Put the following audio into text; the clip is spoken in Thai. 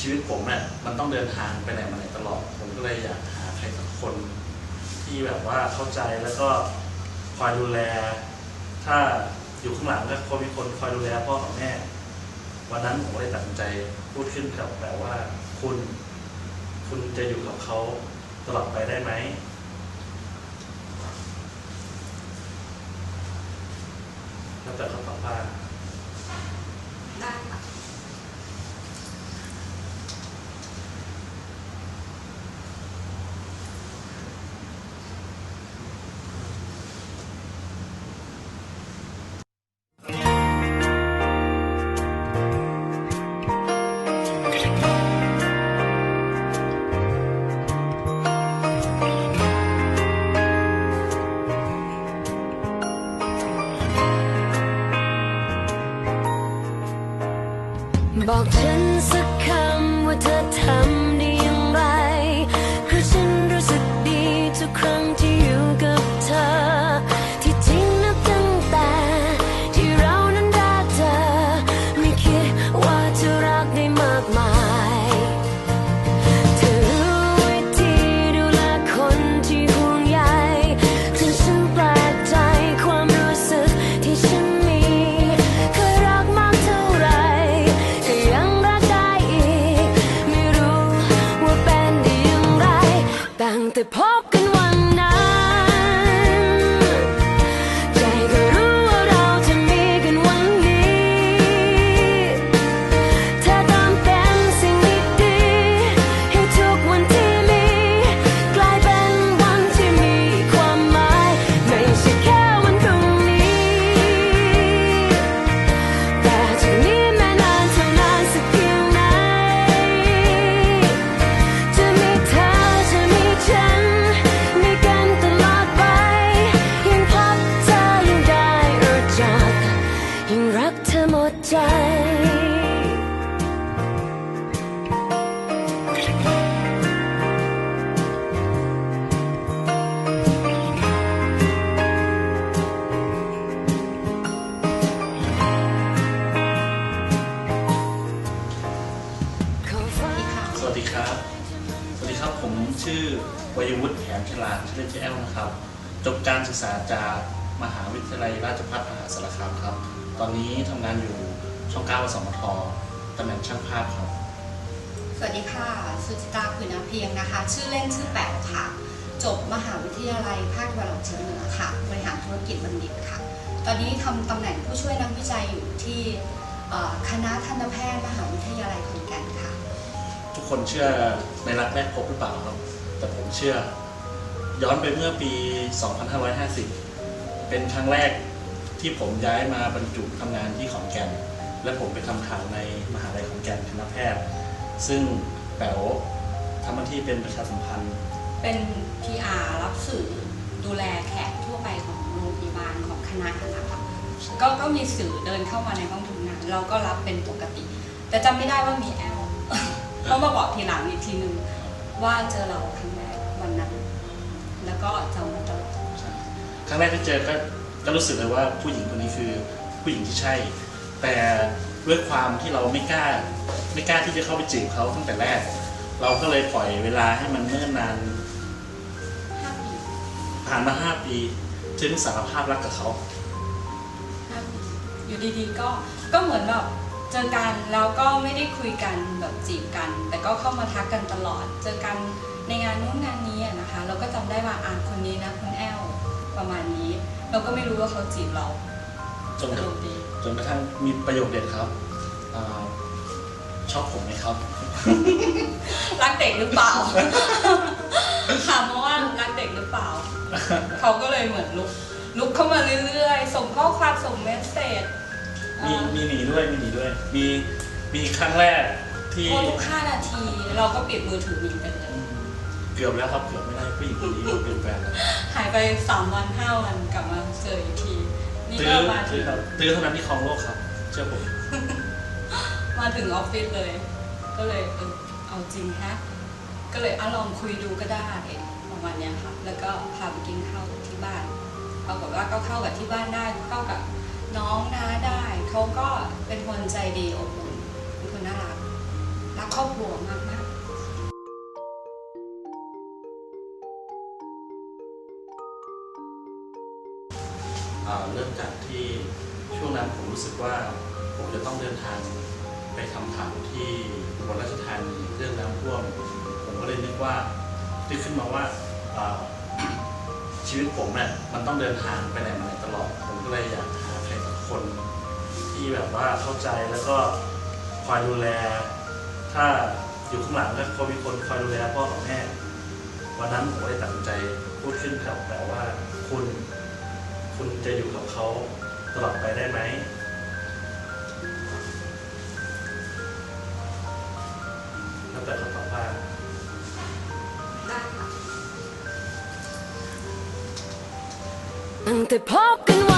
ชีวิตผมเนี่ยมันต้องเดินทางไปไหนมาไหนตลอด ผมก็เลยอยากหาใครสักคนที่แบบว่าเข้าใจแล้วก็คอยดูแล ถ้าอยู่ข้างหลังก็คอยมีคนคอยดูแลพ่อกับแม่ วันนั้นผมเลยตัดสินใจพูดขึ้นกับแบบว่าคุณ คุณจะอยู่กับเขาตลอดไปได้ไหมแล้วแต่เขาตอบว่า บอ วัยวุฒิแหมฉลาดชื่อเล่นชื่อแอลนะครับ จบการศึกษาจากมหาวิทยาลัยราชภัฏมหาสารคามครับ ตอนนี้ทำงานอยู่ช่องเก้าสมทตำแหน่งช่างภาพครับ สวัสดีค่ะ สุจิตาขุนน้ำเพียงนะคะ ชื่อเล่นชื่อแป๋วค่ะ จบมหาวิทยาลัยภาคตะวันออกเฉียงเหนือค่ะ บริหารธุรกิจบัณฑิตค่ะ ตอนนี้ทำตำแหน่งผู้ช่วยนักวิจัยอยู่ที่เอ่อคณะทันตแพทย์มหาวิทยาลัยขอนแก่นค่ะ ทุกคนเชื่อในรักแรกพบหรือเปล่าครับ แต่ผมเชื่อ ย้อนไปเมื่อปี 2550 เป็นครั้งแรกที่ผมย้ายมาบรรจุทำงานที่ขอนแก่น และผมไปทำข่าวในมหาลัยขอนแก่นคณะแพทย์ ซึ่งแป๋วทำหน้าที่เป็นประชาสัมพันธ์ เป็น PR รับสื่อดูแลแขกทั่วไปของโรงพยาบาลของคณะนะคะก็ก็มีสื่อเดินเข้ามาในห้องทำงาน เราก็รับเป็นปกติ แต่จำไม่ได้ว่ามีแอลเขามาบอกทีหลังอีกทีนึง ว่าเจอเราครั้งแรกวันนั้น แล้วก็จำมาตลอดครั้งแรกที่เจอก็ก็รู้สึกเลยว่าผู้หญิงคนนี้คือผู้หญิงที่ใช่ แต่ด้วยความที่เราไม่กล้า ไม่กล้าที่จะเข้าไปจีบเขาตั้งแต่แรก เราก็เลยปล่อยเวลาให้มันเนิ่นนานห้าปีผ่านมาห้าปี ถึงสารภาพรักกับเขาห้าปีอยู่ดีๆก็ก็เหมือนแบบ เจอกันแล้วก็ไม่ได้คุยกันแบบจีบกัน แต่ก็เข้ามาทักกันตลอด เจอกันในงานนู้นงานนี้อะนะคะ เราก็จำได้ว่าอ่านคนนี้นะคุณแอลประมาณนี้ เราก็ไม่รู้ว่าเขาจีบเราจนสนุกดีจนกระทั่งมีประโยคเด็ดครับอาชอบผมไหมครับ รักเด็กหรือเปล่าถามมาว่ารักเด็กหรือเปล่า เขาก็เลยเหมือนลุกลุกเข้ามาเรื่อยๆ ส่งข้อความส่งเมสเซจ มีมีหนีด้วยมีหนีด้วย มีมีครั้งแรกที่โทรทุก5นาทีเราก็ปิดมือถือหนีไปเลยอืมเกือบแล้วครับเกือบไม่ได้ผู้หญิงคนนี้เป็นแฟนแล้วหายไป 3 วัน 5 วันกลับมาเจออีกที นี่ตื้ก็อมาถึตื้องครับตื้อเท่านั้นที่ครองโลกครับ เชื่อผม มาถึงออฟฟิศเลย ก็เลยเออเอาจริงฮะ ก็เลยอะลองคุยดูก็ได้ประมาณเนี้ยค่ะแล้วก็พาไปกินข้าวที่บ้านปรากฏว่าก็เข้ากับที่บ้านได้เข้ากับ น้องน้าได้เขาก็เป็นคนใจดีอบอุ่นเป็นคนน่ารักรักครอบครัวมากมากเริ่มจากที่ช่วงนั้นผมรู้สึกว่าผมจะต้องเดินทางไปทำข่าวที่อุบลราชธานีเรื่องน้ำท่วมผมก็เลยนึกว่านึกขึ้นมาว่าาชีวิตผมเนี่ยมันต้องเดินทางไปไหนมาไหนตลอด ผมก็เลยอยากหา ครสักคนที่แบบว่าเข้าใจแล้วก็คอยดูแล ถ้าอยู่ข้างหลังก็คอยมีคนคอยดูแลพ่อกับแม่ วันนั้นผมก็เลยตัดสินใจพูดขึ้นกับแต่ว่าคุณคุณจะอยู่กับเขาตลอดไปได้ไหมแล้วแต่เขาตอบว่าๆได้ค่ะตั้งแต่พบกัน